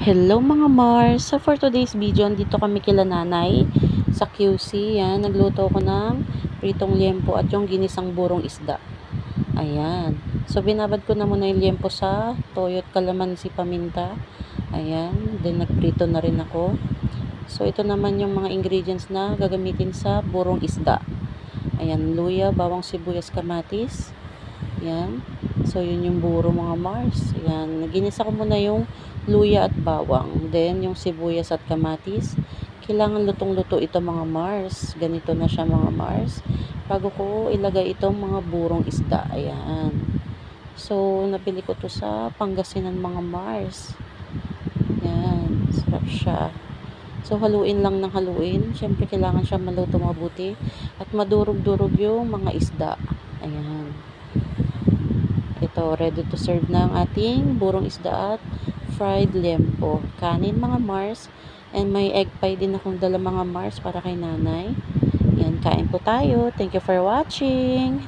Hello mga Mars! So for today's video, andito kami kila nanay sa QC. Yan, nagluto ko ng pritong liempo at yung ginisang burong isda. Ayan. So binabad ko na muna yung liempo sa toyo at kalamansi paminta. Ayan. Then nagprito na rin ako. So ito naman yung mga ingredients na gagamitin sa burong isda. Ayan, luya, bawang sibuyas, kamatis. Ayan. So yun yung buro mga Mars. Ayan. Ginisa ko muna yung luya at bawang. Then, yung sibuyas at kamatis. Kailangan lutong-luto ito mga Mars. Ganito na siya mga Mars. Bago ko ilagay itong mga burong isda. Ayan. So, napili ko to sa Pangasinan mga Mars. Ayan. Sarap siya. So, haluin lang ng haluin. Siyempre, kailangan siya maluto mabuti. At madurog-durog yung mga isda. Ayan. Ito, ready to serve na ang ating burong isda at fried lempo. Kanin mga Mars. And may egg pie din akong dala mga Mars para kay nanay. Yan, kain po tayo. Thank you for watching.